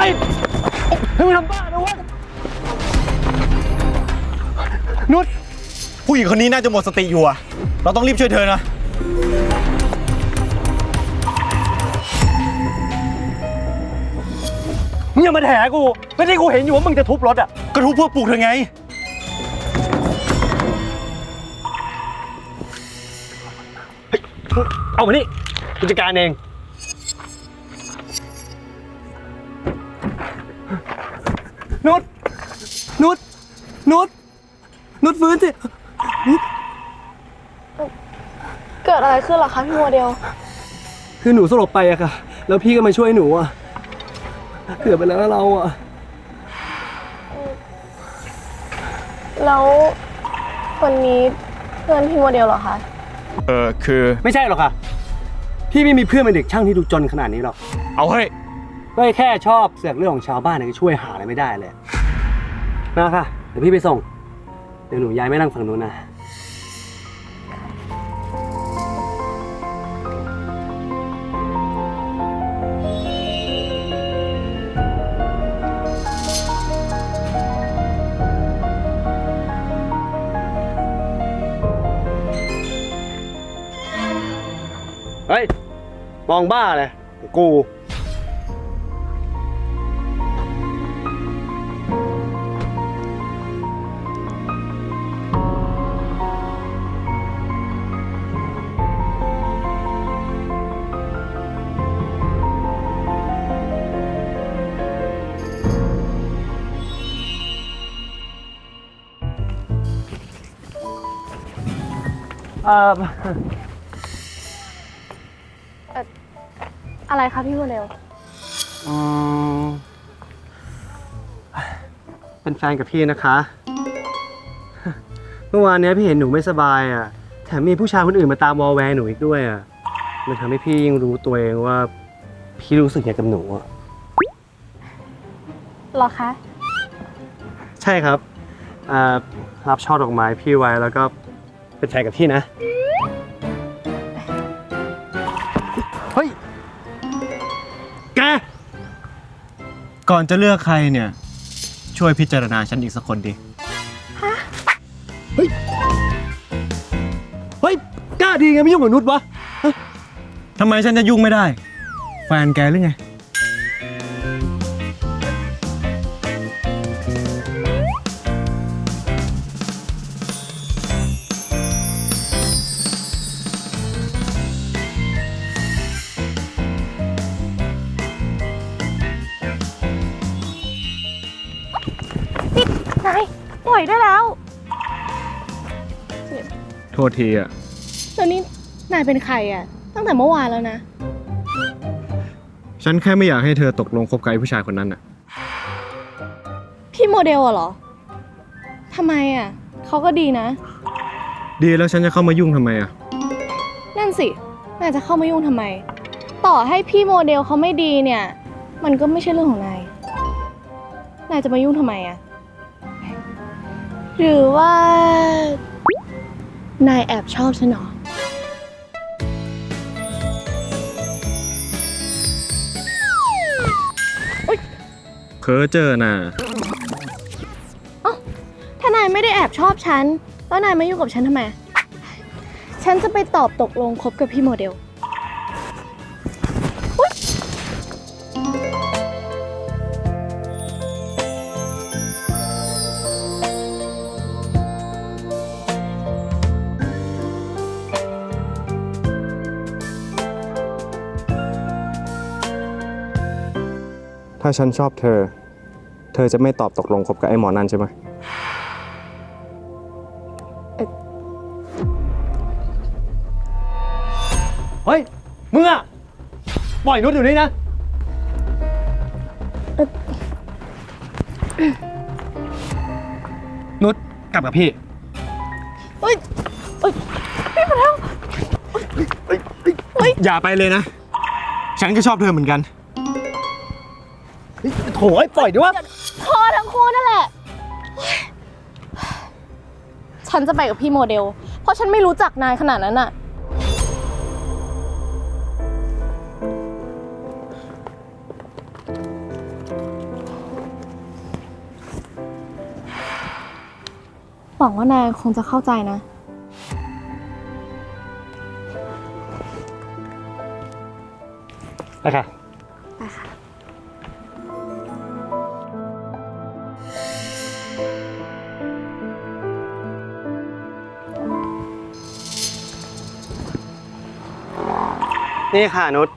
ล่อยเฮ้ยมึงทำบ้านะเวะนุชผู้หญิงคนนี้น่าจะหมดสติอยู่อะเราต้องรีบช่วยเธอนะ มึงอย่ามาแถกู ไม่ได้กูเห็นอยู่ว่ามึงจะทุบรถอะก็ทุบเพื่อปลุกเธอไง เอามานี่กูจัดการเอง นุชนุชนุชนุชฟื้นสิเกิดอะไรขึ้นเหรอคะพี่โมเดล คือหนูสลบไปอะค่ะ แล้วพี่ก็มาช่วยหนูอะเกือบไปแล้วนะเราอะแล้วคนนี้เพื่อนพี่โมเดลเหรอคะเออคือ ไม่ใช่หรอกค่ะ พี่ไม่มีเพื่อนเป็นเด็กช่างที่ดูจนขนาดนี้หรอก เอาเฮ้ย ก็แค่ชอบเสือกเรื่องของชาวบ้านเนี่ยก็ช่วยหาอะไรไม่ได้เลยมาค่ะ เดี๋ยวพี่ไปส่ง เดี๋ยวหนูย้ายไม่นั่งฝั่งนู้นนะ เฮ้ย มองบ้าเลย กู อ่ออะไรคะพี่โมเดลอืมเป็นแฟนกับพี่นะคะ เมื่อวานเนี้ยพี่เห็นหนูไม่สบายอะ แถมมีผู้ชายคนอื่นมาตามวอลแวร์หนูอีกด้วยอะ มันทำให้พี่ยิ่งรู้ตัวเองว่า พี่รู้สึกอย่างกับหนูอะเหรอคะ ใช่ครับอ่ารับช่อดอกไม้พี่ไว้แล้วก็ เป็นแฟนกับพี่นะ เฮ้ย แก ก่อนจะเลือกใครเนี่ย ช่วยพิจารณาฉันอีกสักคนดิ เฮ้ยกล้าดีไงไม่ยุ่งกับนุชวะ ทำไมฉันจะยุ่งไม่ได้ แฟนแกหรือไง ทษทีอะแล้วนี่นายเป็นใครอะตั้งแต่เมื่อวานแล้วนะ ฉันแค่ไม่อยากให้เธอตกลงคบกับไอ้ผู้ชายคนนั้นอะพี่โมเดลอะเหรอทำไมอะเขาก็ดีนะ ดีแล้วฉันจะเข้ามายุ่งทำไมอะนั่นสินายจะเข้ามายุ่งทำไม ต่อให้พี่โมเดลเขาไม่ดีเนี่ย มันก็ไม่ใช่เรื่องของนาย นายจะมายุ่งทำไมอะหรือว่า นายแอบชอบฉันเหรอ เพอเจอน่ะ ถ้านายไม่ได้แอบชอบฉัน แล้วนายมายุ่งกับฉันทำไม ฉันจะไปตอบตกลงคบกับพี่โมเดลาฉันชอบเธอ เธอจะไม่ตอบตกลงคบกับไอ้หมอนั่นใช่ไหม เฮ้ยมึงอะปล่อยนุชอยู่นี่นะ นุชกลับกับพี่ เฮ้ยอย่าไปเลยนะ ฉันก็ชอบเธอเหมือนกัน โอ้ยปล่อยดิวะพอทั้งคู่นั่นแหละ ฉันจะไปกับพี่โมเดล เพราะฉันไม่รู้จักนายขนาดนั้นอะหวังว่านายคงจะเข้าใจนะ นะคะ นี่ค่ะนุช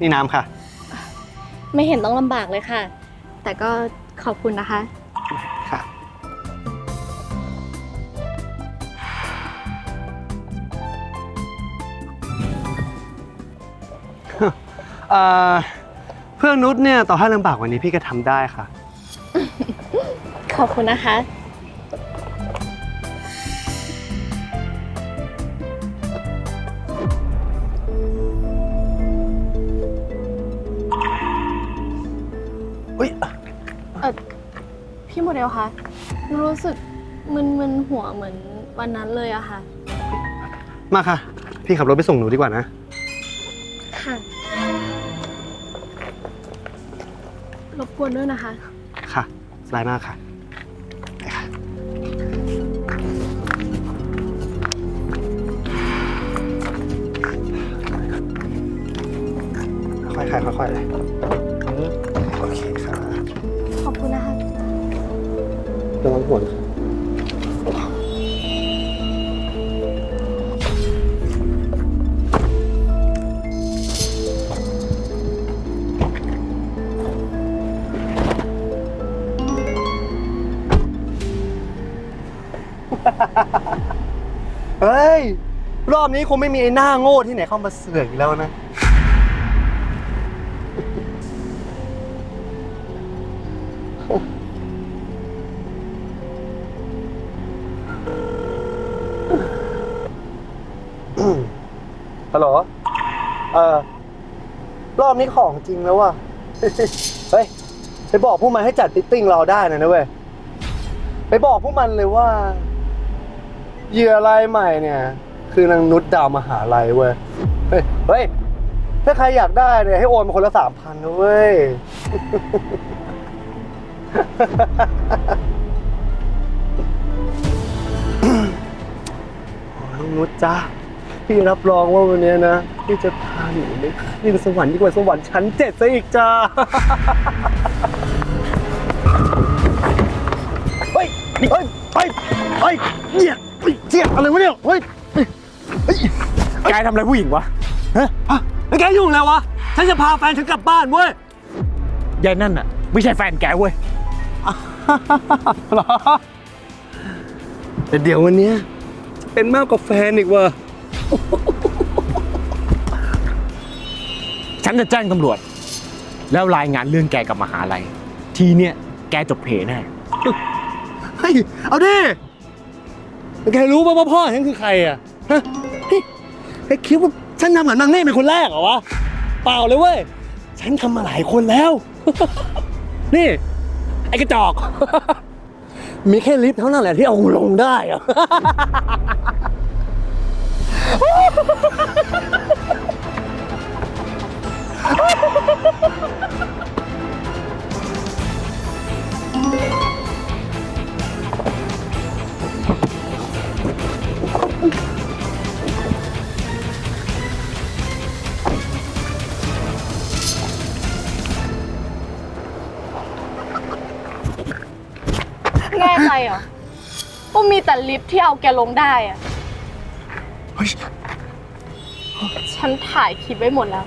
นี่น้ำค่ะ ไม่เห็นต้องลำบากเลยค่ะ แต่ก็ขอบคุณนะคะ ค่ะ เอ่อเพื่อนนุชเนี่ยต่อให้ลำบากกวันนี้พี่ก็ทำได้ค่ะ ขอบคุณนะคะ อุ้ยพี่โมเดลคะรู้สึกมึนๆหัวเหมือนวันนั้นเลยอะค่ะ มาค่ะ พี่ขับรถไปส่งหนูดีกว่านะ ค่ะ รบกวนด้วยนะคะ ค่ะสบายมากค่ะ นี้คงไม่มีไอ้หน้าโง่ที่ไหนเข้ามาเสือกอีกแล้วนะ ฮัลโหล เออ รอบนี้ของจริงแล้วว่ะ เฮ้ย ไปบอกพวกมันให้จัดฟิตติ้งเราได้นะนะเว้ย ไปบอกพวกมันเลยว่า เหยื่อรายใหม่เนี่ย คือนางนุชดาวมหาลัยเว้ย เฮ้ยเฮ้ย ถ้าใครอยากได้เนี่ยให้โอนมาคนละสามพันนะเว้ย น้องนุชจ้าพี่รับรองว่าวันนี้นะ พี่จะพาหนูไปขึ้นสวรรค์ยิ่กว่าสวรรค์ชั้นเจ็ดซะอีกจ้า เฮ้ย เฮ้ย เฮ้ย เฮ้ยเหี้ยเฮ้ยเจี๊ยอะไรวะเนี่ย เฮ้ย เฮ้ยเฮ้ยแกทำอะไรผู้หญิงวะฮะแล้วแกยุ่งแล้ววะ ฉันจะพาแฟนฉันกลับบ้านเว้ย ยายนั่นอะ ไม่ใช่แฟนแกเว้ยเหรอ แต่เดี๋ยววันเนี้ยจะเป็นมากกว่าแฟนอีกว่ะ ฉันจะแจ้งตำรวจ แล้วรายงานเรื่องแกกับมหาลัย ทีเนี้ยแกจบเพแน่ เฮ้ย เอาดิแกรู้ป่ะว่าพ่อฉันคือใครอะฮะเฮ้ย แกคิดว่าฉันทำเหมือนนางเน่เป็นคนแรกเหรอวะ เปล่าเลยเว้ย ฉันทำมาหลายคนแล้ว นี่ ไอ้กระจอก มีแค่ลิฟต์เท่านั้นแหละที่เอาลงได้อะ ที่เอาแกลงได้อะเฮ้ย ฉันถ่ายคลิปไว้หมดแล้ว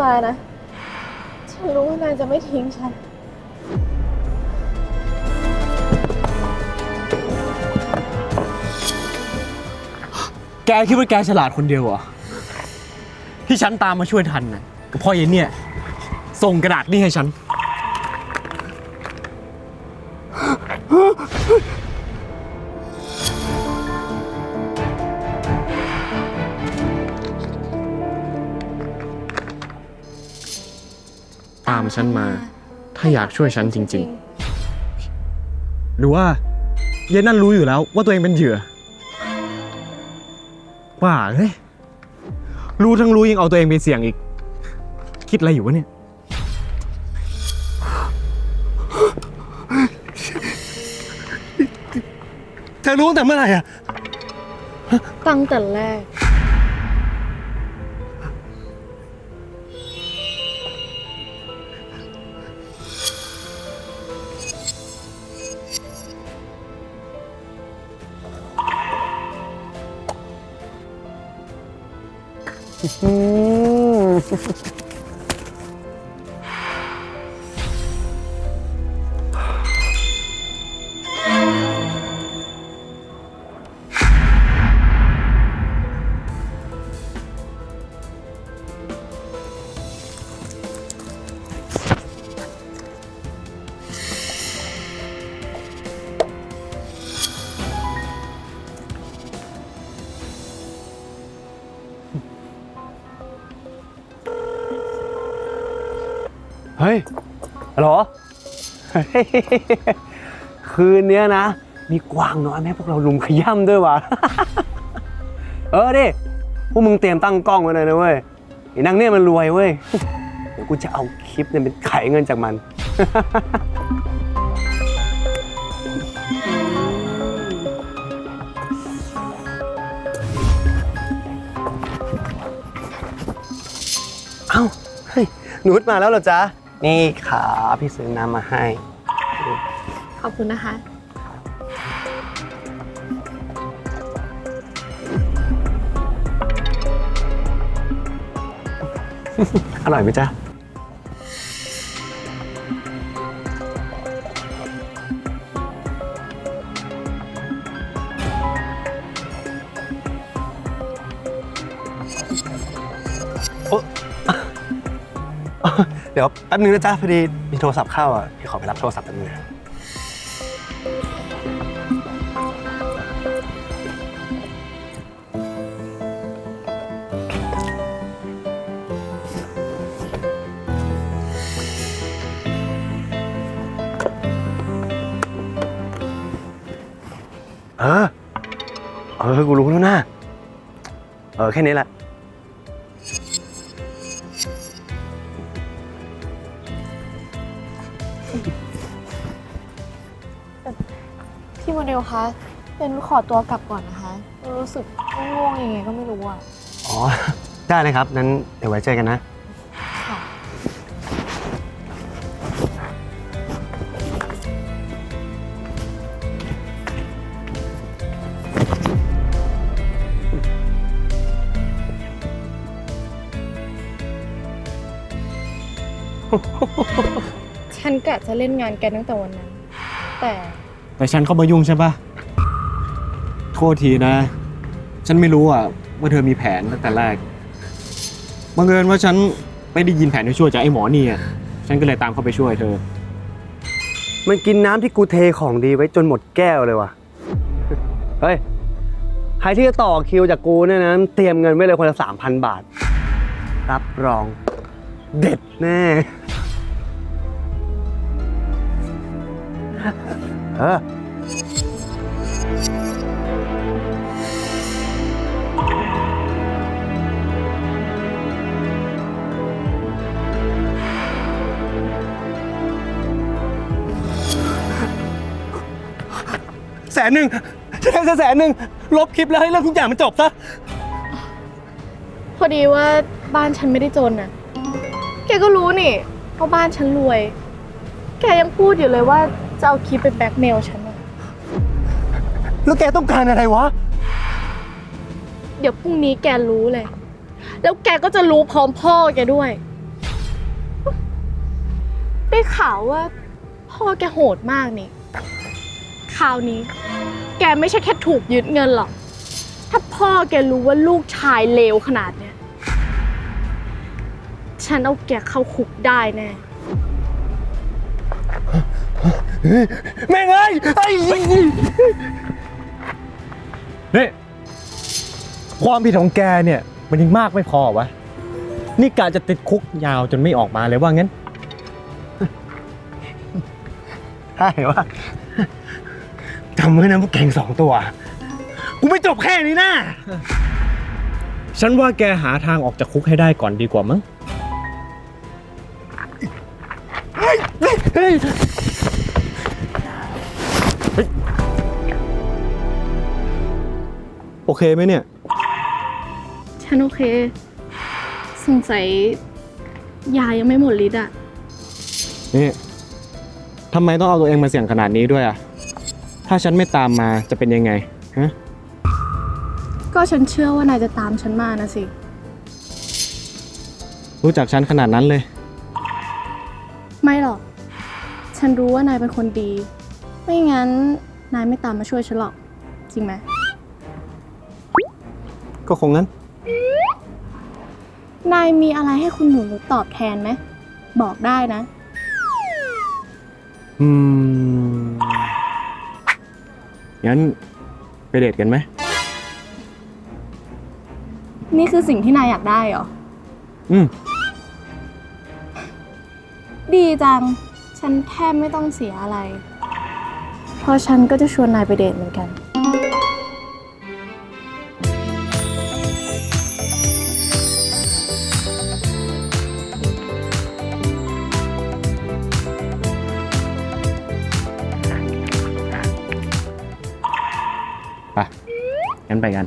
บายรีบมานะ ฉันรู้ว่านายจะไม่ทิ้งฉัน แกคิดว่าแกฉลาดคนเดียวเหรอ ที่ฉันตามมาช่วยทันนะก็เพราะยายเนี่ย ส่งกระดาษนี่ให้ฉัน ฉันมา ถ้าอยากช่วยฉันจริงๆหรือว่าเย็นนั่นรู้อยู่แล้วว่าตัวเองเป็นเหยื่อว่าเฮ้ยรู้ทั้งรู้ยังเอาตัวเองไปเสี่ยงอีก คิดอะไรอยู่วะเนี่ย เธอรู้ตั้งแต่เมื่อไหร่อะตั้งแต่แรก อืม เฮ้ยเหรอ คืนเนี้ยนะ มีกวางน้อยไหมพวกเราลุมขย่ำด้วยวะเออดิพวกมึงเตรียมตั้งกล้องไว้เลยนะเว้ยไอ้นางเนี่ยมันรวยเว้ย เดี๋ยวกูจะเอาคลิปเนี่ยเป็นไขเงินจากมัน เอ้า เฮ้ยหนุชมาแล้วเหรอจ๊ะ นี่ขาพี่ซื้อน้ำมาให้ ขอบคุณนะคะ อร่อยไหมจ๊ะ เดี๋ยวแป๊บนึงนะจ๊ะพอดีมีโทรศัพท์เข้าอะพี่ขอไปรับโทรศัพท์แป๊บนึงนะเออ เออ กูรู้แล้วนะ เออ แค่นี้แหละ พี่โมเดลคะเป็นขอตัวกลับก่อนนะคะ รู้สึกง่วงยังไงก็ไม่รู้อะอ๋อ ได้เลยครับ นั้นเดี๋ยวไว้เจอกันนะ ค่ะ ฉันกะจะเล่นงานแกตั้งแต่วันนั้น แต่ แต่ฉันเข้ามายุ่งใช่ปะโทษทีนะ ฉันไม่รู้อะว่าเธอมีแผนตั้งแต่แรกบังเอิญว่าฉันไม่ได้ยินแผนที่ช่วยจากไอ้หมอนี่อะฉันก็เลยตามเข้าไปช่วยเธอ มันกินน้ำที่กูเทของดีไว้จนหมดแก้วเลยว่ะ เฮ้ย ใครที่จะต่อคิวจากกูเนี่ยนะ เตรียมเงินไว้เลยคนละสามพันบาท รับรอง เด็ดแน่ เออแสนหนึ่งจะได้แสนหนึ่งลบคลิปแล้วให้เรื่องทุกอย่างมันจบซะ พอดีว่าบ้านฉันไม่ได้จนน่ะ แกก็รู้นี่ว่าบ้านฉันรวย แกยังพูดอยู่เลยว่า จะเอาคลิปไปแบล็กเมลฉันน่ะแล้วแกต้องการอะไรวะ เดี๋ยวพรุ่งนี้แกรู้เลย แล้วแกก็จะรู้พร้อมพ่อแกด้วย ได้ข่าวว่า พ่อแกโหดมากนี่ คราวนี้ แกไม่ใช่แค่ถูกยึดเงินหรอก ถ้าพ่อแกรู้ว่าลูกชายเลวขนาดเนี้ย ฉันเอาแกเข้าคุกได้แน่ แม่งเอ้ยไอ้นี่ความผิดของแกเนี่ย มันยังมากไม่พอวะ นี่กะจะติดคุกยาวจนไม่ออกมาเลยว่างั้น ใช่ว่าจำไว้นะพวกแกงสองตัว กูไม่จบแค่นี้นะ ฉันว่าแกหาทางออกจากคุกให้ได้ก่อนดีกว่ามั้ง เคไหมเนี่ย ฉันโอเค สงสัยยายังไม่หมดฤทธิ์อะ นี่ทำไมต้องเอาตัวเองมาเสี่ยงขนาดนี้ด้วยอะ ถ้าฉันไม่ตามมาจะเป็นยังไงฮะก็ฉันเชื่อว่านายจะตามฉันมานะสิ รู้จักฉันขนาดนั้นเลย ไม่หรอก ฉันรู้ว่านายเป็นคนดี ไม่งั้นนายไม่ตามมาช่วยฉันหรอก จริงไหม ก็คงงั้น นายมีอะไรให้คุณหนูตอบแทนไหม บอกได้นะ อืม งั้นไปเดทกันไหม นี่คือสิ่งที่นายอยากได้เหรอ อืม ดีจัง ฉันแทบไม่ต้องเสียอะไร เพราะฉันก็จะชวนนายไปเดทเหมือนกัน กัน